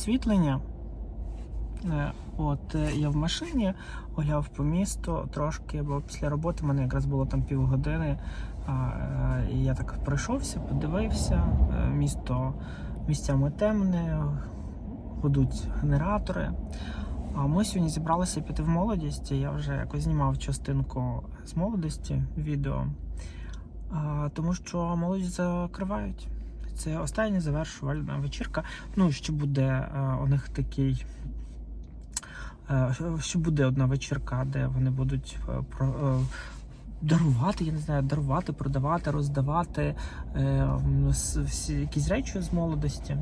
освітлення. Е, От е, я в машині гуляв по місту трошки, бо після роботи в мене якраз було там півгодини. Е, і я так пройшовся, подивився. Місто місцями темне, гудуть генератори. А ми сьогодні зібралися піти в молодість. Я вже якось знімав частинку з молодості відео, тому що молодість закривають. Це остання завершувальна вечірка. Ну, ще буде е, у них такий. е, Ще буде одна вечірка, де вони будуть е, Дарувати, я не знаю, дарувати, продавати, роздавати всі якісь речі з молодості.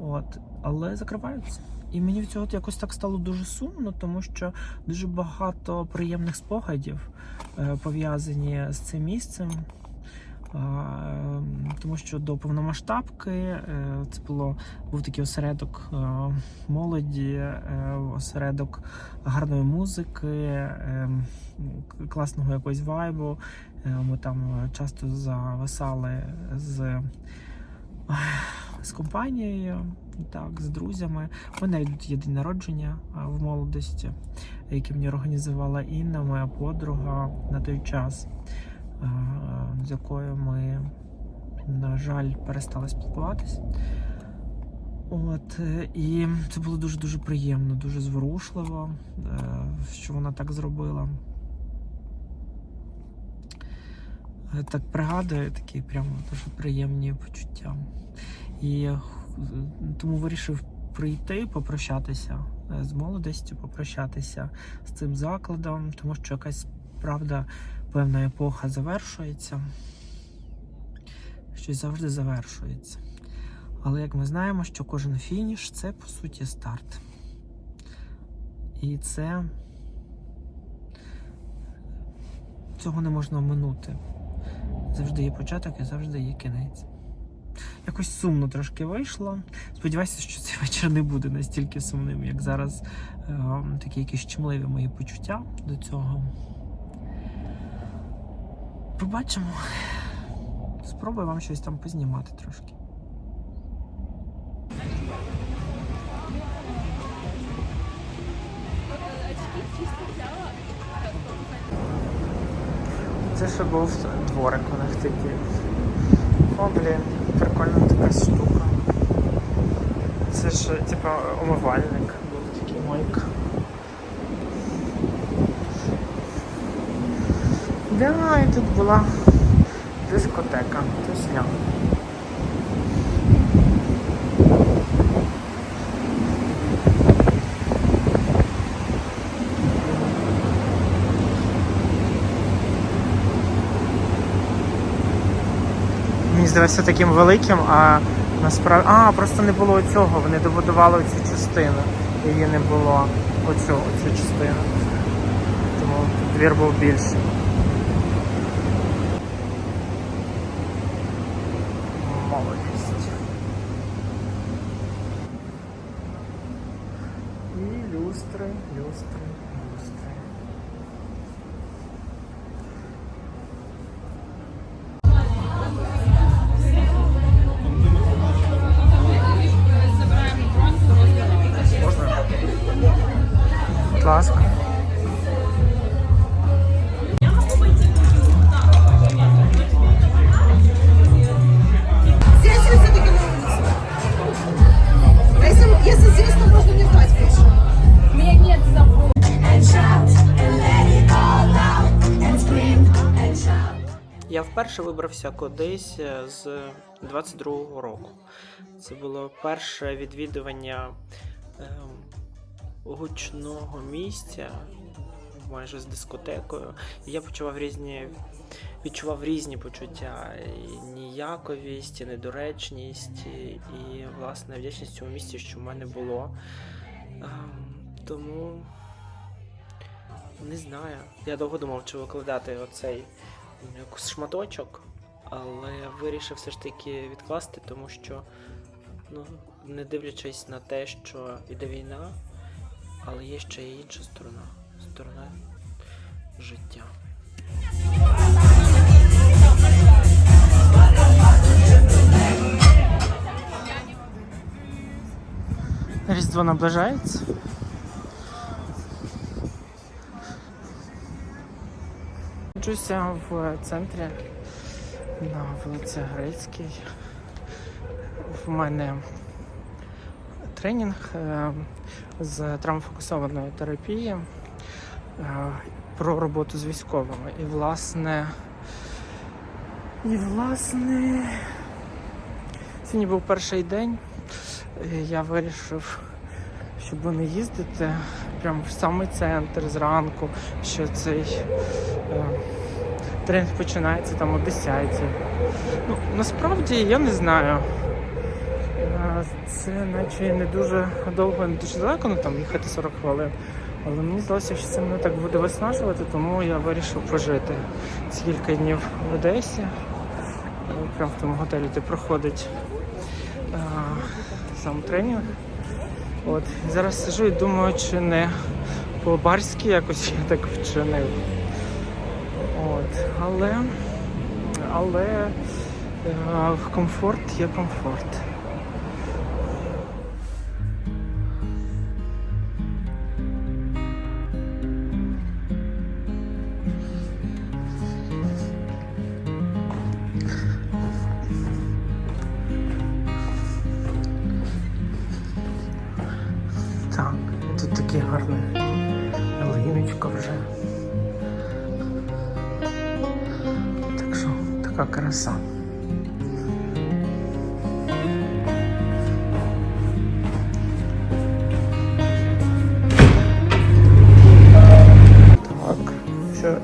От, але закриваються. І мені від цього якось так стало дуже сумно, тому що дуже багато приємних спогадів пов'язані з цим місцем. Ем, Тому що до повномасштабки е, це було був такий осередок е, молоді, е, осередок гарної музики, е, класного якогось вайбу. Ми там часто зависали з, з компанією, так, з друзями. У мене навіть є день народження в молодості, який мені організувала Інна, моя подруга на той час, з якою ми, на жаль, перестали спілкуватись. От, е, і це було дуже-дуже приємно, дуже зворушливо, е, що вона так зробила. Е, Так пригадую такі прямо дуже приємні почуття. І е, тому вирішив прийти, попрощатися е, з молодістю, попрощатися з цим закладом, тому що якась правда, певна епоха завершується. Щось завжди завершується. Але як ми знаємо, що кожен фініш це по суті старт. І це цього не можна оминути. Завжди є початок і завжди є кінець. Якось сумно трошки вийшло. Сподіваюся, що цей вечір не буде настільки сумним, як зараз е, такі якісь щемливі мої почуття до цього. Побачимо. Спробую вам щось там познімати трошки. Це ще був дворик у них такий. О, блін, прикольна така штука. Це ж, типа, умивальник був такий мойка. Да, і тут була дискотека, тусня. Мені здавався таким великим, а насправді. А, просто не було цього, вони добудували цю частину. Її не було оцю, оцю частину. Тому двір був більший. Будь ласка. Если, здесь, то можно не ждать больше. У меня нет забот. Я вперше вибрався кудись е, з 22-го року. Це було перше відвідування ем, гучного місця, майже з дискотекою. І я почував різні, відчував різні почуття: і ніяковість, і недоречність, і, власне вдячність цьому місці, що в мене було. Ем, тому не знаю. Я довго думав, чи викладати оцей шматочок, але вирішив все ж таки відкласти, тому що, ну, не дивлячись на те, що йде війна, але є ще й інша сторона сторона життя. Різдво наближається. Знаходжуся в центрі на вулиці Грецькій. В мене тренінг е, з травмофокусованої терапії е, про роботу з військовими. І власне. І власне. Сьогодні був перший день. Я вирішив, щоб не їздити прямо в самий центр зранку, що цей е, тренінг починається там о 10. Ну, насправді я не знаю. Це наче не дуже довго, не дуже далеко, ну там їхати 40 хвилин. Але мені здалося, що це мене так буде виснажувати, тому я вирішив пожити ці кілька днів в Одесі. Прямо в тому готелі, де проходить е, сам тренінг. От. Зараз сижу і думаю, чи не по-барськи якось я так вчинив. От. Але, але е, комфорт є комфорт.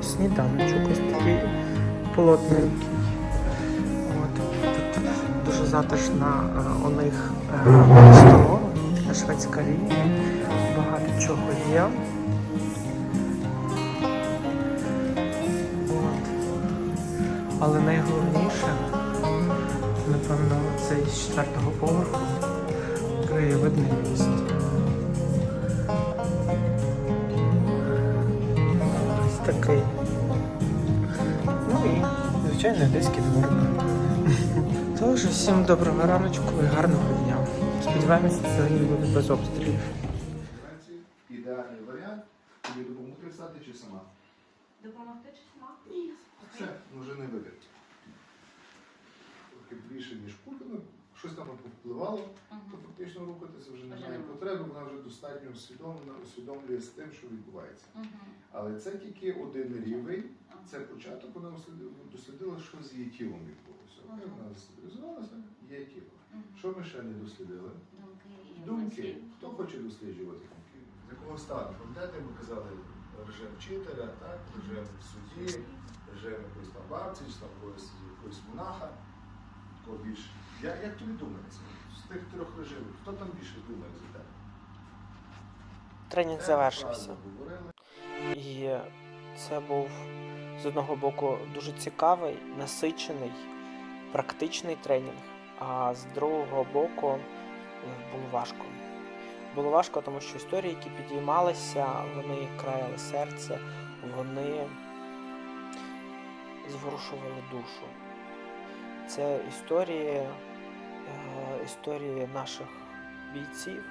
Сніданочок ось такий плотненький. От, тут дуже затишна е, у них е, столова, шведська лінія, багато чого є. От. Але найголовніше, напевно, цей з четвертого поверху краєвидний міст. Звичайно, одеський дворик. Тож, всім доброго раночку і гарного дня. Сподіваємося, сьогодні буде без обстрілів. Ідеальний варіант тобі допомогти встати чи сама. Допомогти чи сама? Все, вже не вибір. Трохи більше, ніж купили, щось там повпливало, фактично рухатися вже немає нема. потреби, вона вже достатньо усвідомлена, усвідомлює з тим, що відбувається. Але це тільки один рівень, це початок, вона дослідила, що з її тілом відбулося. Ага. Вона стабілізувалася, є тіло. Що ми ще не дослідили? Думки Думки. Хто хоче досліджувати думки? З якого стану? Пам'ятаєте, ми казали режим вчителя, так? режим судді, режим якоїсь там бабці, чи там якогось, якогось монаха. Кого більше. Я, як тобі думається? З тих трьох режимів, хто там більше думає за тебе? Тренінг завершився. І це був з одного боку дуже цікавий, насичений, практичний тренінг, а з другого боку е, було важко. Було важко, тому що історії, які підіймалися, вони краяли серце, вони зворушували душу. Це історії, е, історії наших бійців,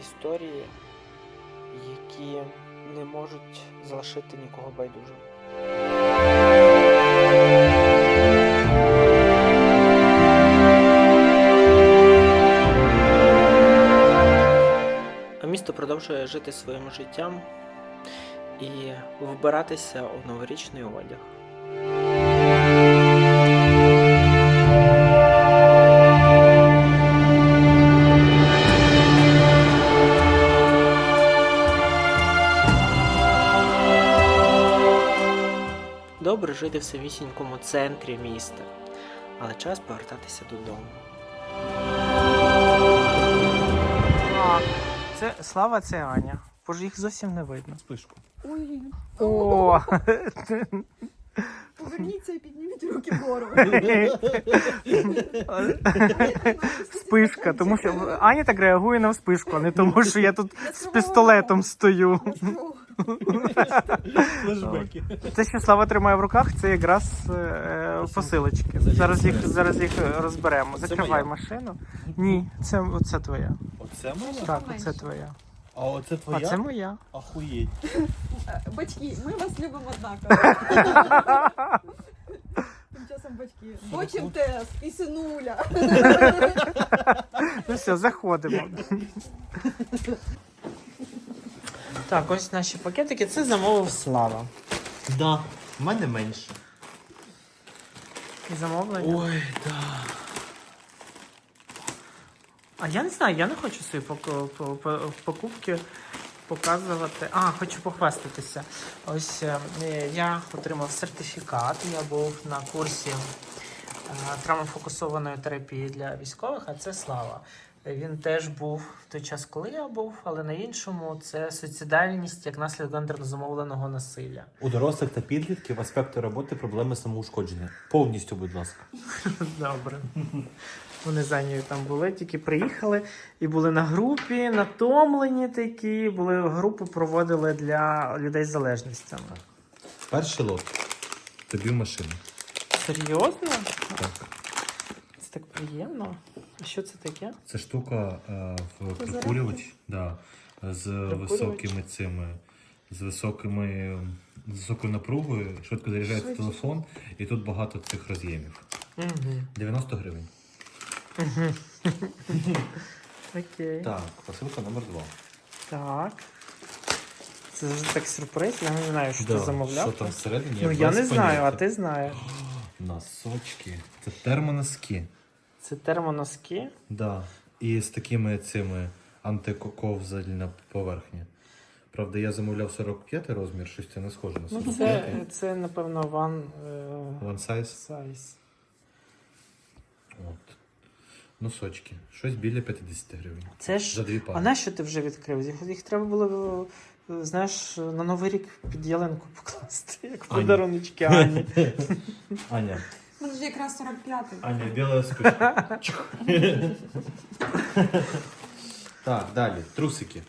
історії, які не можуть залишити нікого байдужим. А місто продовжує жити своїм життям і вбиратися у новорічний одяг. Добре жити в самісінькому центрі міста, але час повертатися додому. Це Слава, це Аня. Бо ж їх зовсім не видно. Спишку. Ой, О! поверніться і підніміть руки вгору. Спишка, тому що Аня так реагує на вспишку, а не тому, що я тут з пістолетом стою. Флешбеки. Те, що Слава тримає в руках, це якраз е, посилочки. Зараз їх, зараз їх розберемо. Закривай моя. машину. Ні, це, твоя. Оце моя? Так, оце твоя. А оце А твоя? це моя. Ахуєть. Е, Батьки, ми вас любимо однаково. Тим часом батьки. Бочим тест і синуля. Ну все, заходимо. Так, ось наші пакетики. Це замовив Слава. Да, в мене менше. І Замовлення. Ой, да. А я не знаю, я не хочу свої поку- по- по- покупки показувати. А, хочу похвастатися. Ось е, я отримав сертифікат. Я був на курсі е, травмофокусованої терапії для військових, а це слава. Він теж був в той час, коли я був, але на іншому це суїцидальність як наслідок гендерно замовленого насилля. У дорослих та підлітків аспекти роботи проблеми самоушкодження. Повністю, будь ласка. Добре. Вони зайняті там були, тільки приїхали і були на групі, натомлені такі, були групу проводили для людей з залежностями. Перший лот. Тобі в машину. Серйозно? Так. Це так приємно. А що це таке? Це штука е, в прикурювач, да, з високими цими, з високими, з високою напругою, швидко заряджається телефон, і тут багато цих роз'ємів. Угу. 90 гривень. Окей. Так, посилка номер 2. Так. Це завжди так сюрприз, я не знаю, що ти замовляв. Що там всередині? ну я без не знаю, а поняття. ти знаєш. Носочки. Це термоноски. Це термоноски. Да. І з такими цими антиковзальна поверхня. Правда, я замовляв 45 розмір, щось це не схоже на Ну 45. це, це напевно, ван е, One size. size. От. Носочки. Щось біля 50 гривень. Це ж За дві пари. А нащо ти вже відкрив? Їх, їх треба було, е, знаєш, на Новий рік під ялинку покласти, як подаруночки Ані. Аня. Мене ж якраз 45-й. Аня, біла спичка. так, далі. Трусики.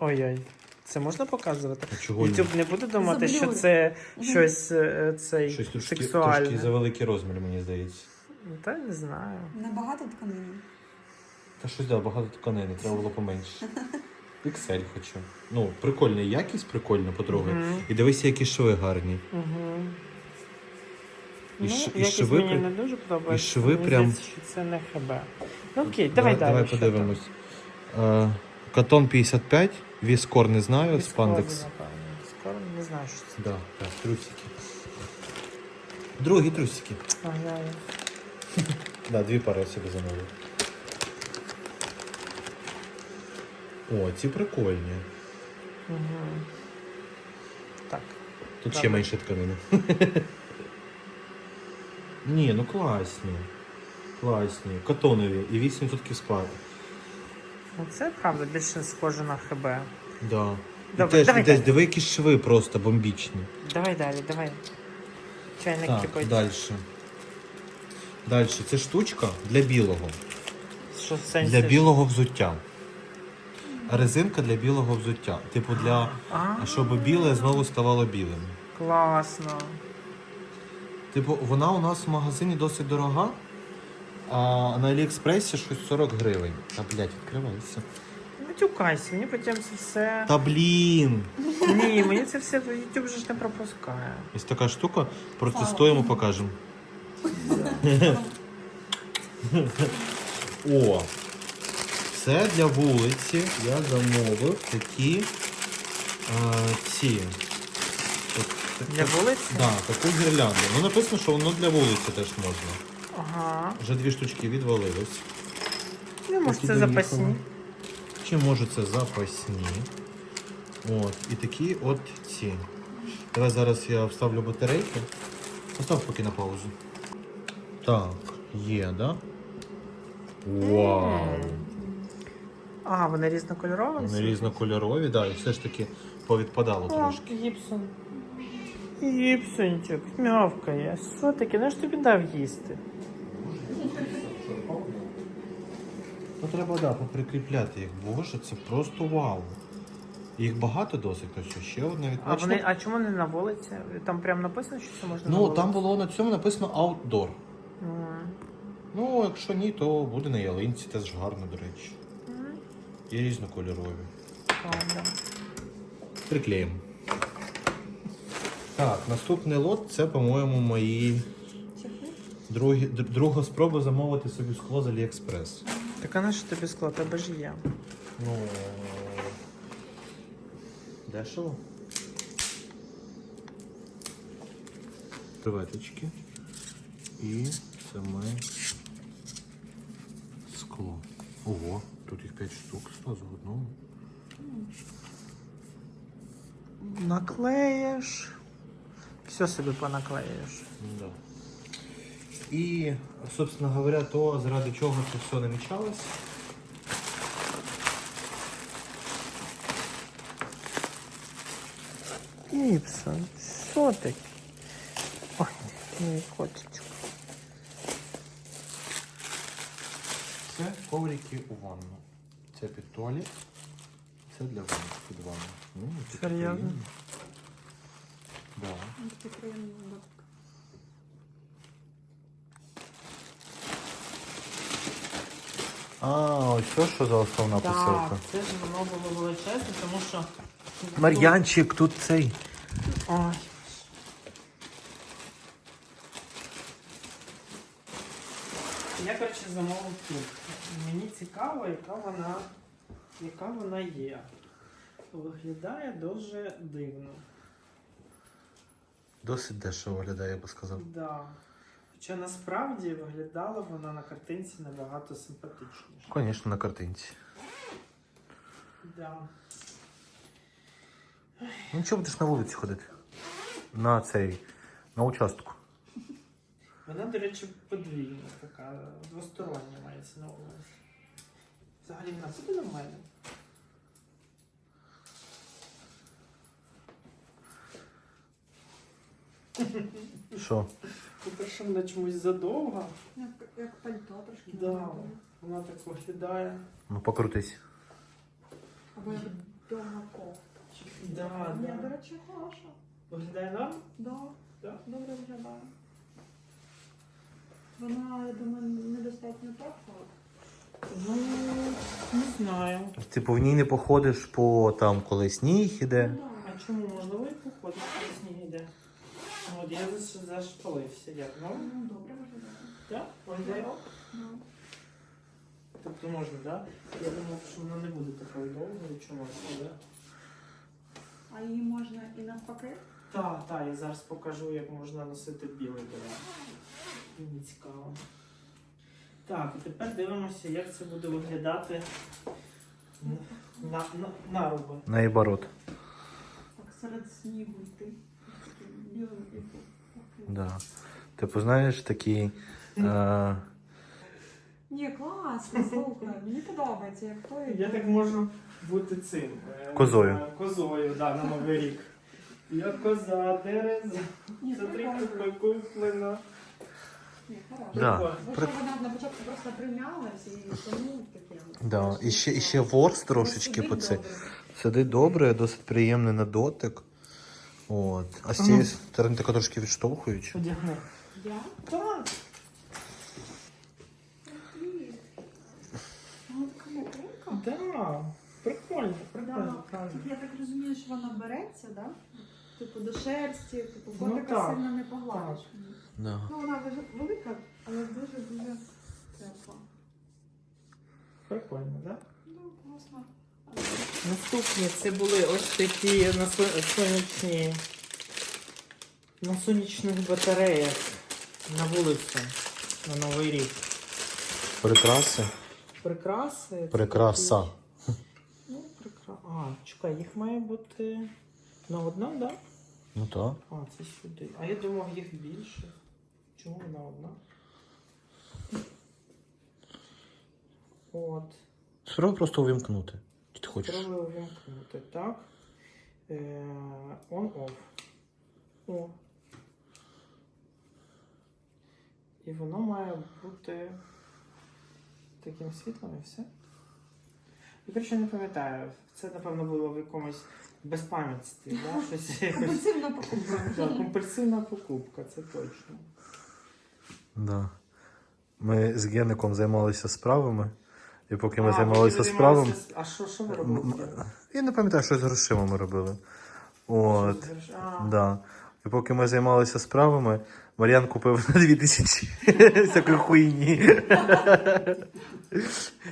Ой-ой. Це можна показувати? А чого ні? Ютуб не буде думати, що це щось е, цей, Щось трошки, сексуальне. трошки за великий розмір, мені здається. Та не знаю. Набагато тканини. Та щось да, багато тканини, треба було поменше. XL хочу. Ну, прикольна якість, прикольна, потрогай. Мгм. І дивися, які шви гарні. Угу. І ну, ш- і якось шви мені при- не дуже подобається. і шви Мені прям- здається, що це не ХБ. Ну окей, давай, далі. Давай що подивимось. Е, Катон 55, віскор не знаю, там? спандекс. Військовий, напевно. Скоро не знаю, що це. Да, так, трусики. Другі трусики. Ага. Да, дві пари я собі замовив. О, ці прикольні. Угу. Так. Тут ще менше тканини. Ні, ну класні. Класні. Катонові і 8% спаду. Ну це правда більше схоже на ХБ. Да. І Добре, теж, давай і теж далі. диви, які шви просто бомбічні. Давай далі, давай. Чайник Так, кипить. далі. Далі. Це штучка для білого. Що в сенсі? Для білого взуття. Резинка для білого взуття. Типу для. А, щоб біле знову ставало білим. класно. Типу, вона у нас в магазині досить дорога, а на Аліекспресі щось 40 гривень. Та блядь, відкривайся. Не тюкайся, мені потім це все. Та блін! Ні, мені це все YouTube вже ж не пропускає. Ось така штука. Протестуємо, покажемо. О! Це для вулиці я замовив такі е, ці. От Для вулиці? Да, таку гірлянду. Ну написано, що воно для вулиці теж можна. Ага. Вже дві штучки відвалилось. Ну, може, це доїхали. запасні. Чи може це запасні? От. І такі от ці. Давай зараз я вставлю батарейки. Постав поки на паузу. Так, є, да? Вау! А, вони різнокольорові? Вони різнокольорові, да, і все ж таки повідпадало О, трошки. Гіпсон. Гіпсончик, мявкає. Що таке? Ну ж тобі дав їсти. Ну треба да, поприкріпляти їх. Боже, це просто вау. Їх багато досить, ось ще одне від А, вони, а чому не на вулиці? Там прям написано, що це можна на Ну, вулиці? там було на цьому написано outdoor. М. Ну, якщо ні, то буде на ялинці, теж гарно, до речі. І різнокольорові. Правда. Приклеїмо. Так, наступний лот це, по-моєму, мої другі, друга спроба замовити собі скло з Аліекспрес. Так а на що тобі скло? Тебе ж є. Ну. Дешево. Креветочки. І саме скло. Ого, тут їх 5 штук сразу в одному. Наклеїш. Все собі понаклеїш. Да. І, собственно говоря, то, заради чого це все намічалось. Гіпсон, що таке? Ой, мій котичок. Це коврики у ванну. Це під туалет. Це для ванни, під ванну. Ну, Серйозно? Да. А, ось що, що за основна посилка. Так, це ж воно було величезне, тому що. Мар'янчик, тут цей. Ой. Я, коротше, замовив тут. Мені цікаво, яка вона, яка вона є. Виглядає дуже дивно. Досить дешево виглядає, я би сказав. Да. Хоча насправді виглядала вона на картинці набагато симпатичніше. Звісно, на картинці. Да. Ну чого будеш на вулиці ходити? На цей, на участку. Вона, до речі, подвійна, така двостороння мається на увазі. Взагалі вона буде нормально. Що? По-перше, вона чомусь задовга. Як, як пальто трошки. Да. Вона так виглядає. Ну покрутись. Або як довга кофта. Да, Ні, до да. речі, хороша. Виглядає нам? Да. Да. Добре виглядає. Вона, я думаю, недостатньо тепла. Ну, не знаю. Типу в ній не походиш по там, коли сніг іде. Ну, да. А чому можливо і походить, коли сніг йде? От я заш- зашпалився. Як? Ну, добре виглядає. так? Виглядає? Ну. Тобто можна, так? Я думав, що вона не буде такою довгою чомусь, але... А її можна і навпаки. Так, так, я зараз покажу, як можна носити білий берет. Мені цікаво. Так, і тепер дивимося, як це буде виглядати на, на, наруби. Наоборот. Так серед снігу йти. Таким Білим і таким. Да. Типу, знаєш, такий. Е, Ні, класно, слухай. Мені подобається, як той. Я так можу бути цим. е, Козою. е, Козою, да, на Новий рік. Я коза, дереза, Ні, за три прикольно. купи куплена. Ні, хорошо. да. Бо При... що вона на початку просто прийнялась і тому таке. Да. І ще, і ще ворс трошечки по це. Сидить добре, досить приємний на дотик. От. А з цієї сторони така трошки відштовхуюча. Одягни. Я? Так. Вона така мокренька. Да. Прикольно, прикольно. Да. Тут я так розумію, що вона береться, да? Типу до шерсті, типу Ну, котика так. сильно не погладиш. Да. Ну вона велика, але дуже дуже тепла. Прикольно, так? Класно. Наступні це були ось такі на сонячні на сонячних батареях на вулицю на Новий рік. Прикраси. Прикраси. це Прикраса. такі- Ну, прикра... А, чекай, їх має бути на одна, так? Да? Ну так. А, це сюди. А я думав, їх більше. Чому вона одна? От. Спробуй просто увімкнути. Ти хочеш? Спробую увімкнути, так. Е, on-off. О. І воно має бути таким світлом і все. Я коротше не пам'ятаю. Це, напевно, було в якомусь безпам'ятстві, да? Щось якось. Компульсивна покупка. Да, компульсивна покупка, це точно. Да. Ми з Геником займалися справами. І поки ми А, займалися справами. А що, що ви робили? Я не пам'ятаю, що з грошима ми робили. От. Да. І поки ми займалися справами, Мар'ян купив на 2000 всякої хуйні.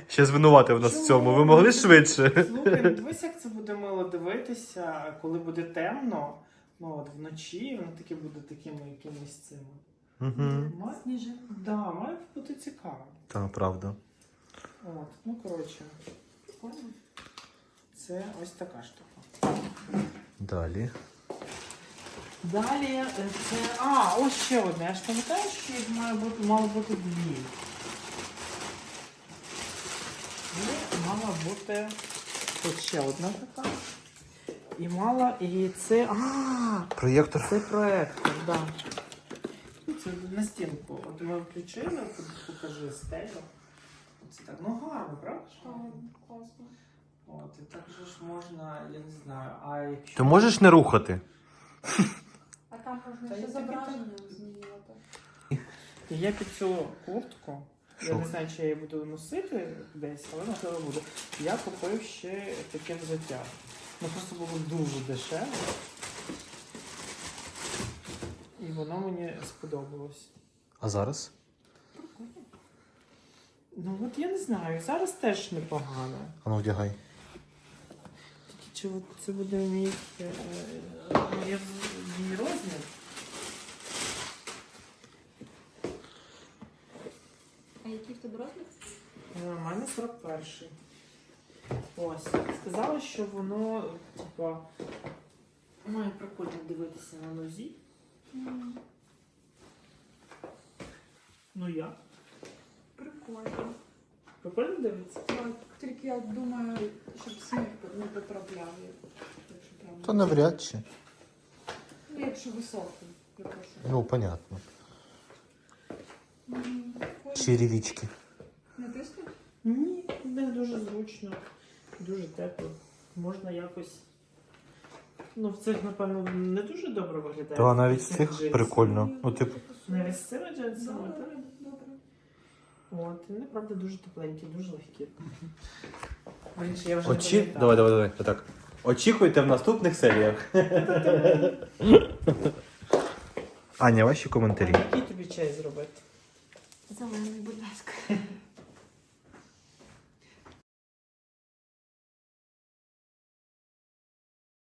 Ще звинуватив нас в цьому. Ви могли швидше? Слухай, дивись, як це буде мило дивитися, коли буде темно. Ну от вночі воно таке буде такими якимись цими. Угу. Має бути цікаво. Так, правда. От, ну коротше. Це ось така штука. Далі. Далі е, це. А, ось ще одне. Я ж пам'ятаю, що їх має бути, мало бути дві. І мала бути тут ще одна така. І мала, і це. А, Проєктор. це проектор, так. Да. Ну, Це на стінку. От ми включили, покажи стелю. Це так, ну гарно, правда? Класно. От, і так же ж можна, я не знаю, а якщо. Ти можеш не рухати? А там можна ще зображення змінювати. І я під цю куртку, я не знаю, чи я її буду носити десь, але можливо буду. Я купив ще таке взуття. Ну просто було дуже дешеве. І воно мені сподобалось. А зараз? Ну от я не знаю, зараз теж непогано. А ну вдягай. Тільки чи от це буде мій, е, е, мій розмір? А який в тебе розмір? Е, У мене 41. Ось. Сказала, що воно, типа, має прикольно дивитися на нозі. Ну як? Прикольно. Прикольно дивиться? Так, Тільки я думаю, щоб сніг не потрапляв. Якщо прямо. То навряд чи. Ну, якщо високий, я прошу. Ну, понятно. М, прикольно. Черевички. Не тиснуть? Ні, не дуже зручно, дуже тепло. Можна якось. Ну, в цих, напевно, не дуже добре виглядає. Та навіть з Цих прикольно. Ну, типу, Навіть з цими джинсами, так? От, вони, правда, дуже тепленькі, дуже легкі. Блін, я вже Очі... не Давай, давай, давай. Отак. Очікуйте в наступних серіях. Аня, ваші коментарі. Який тобі чай зробити? Зелений, будь ласка.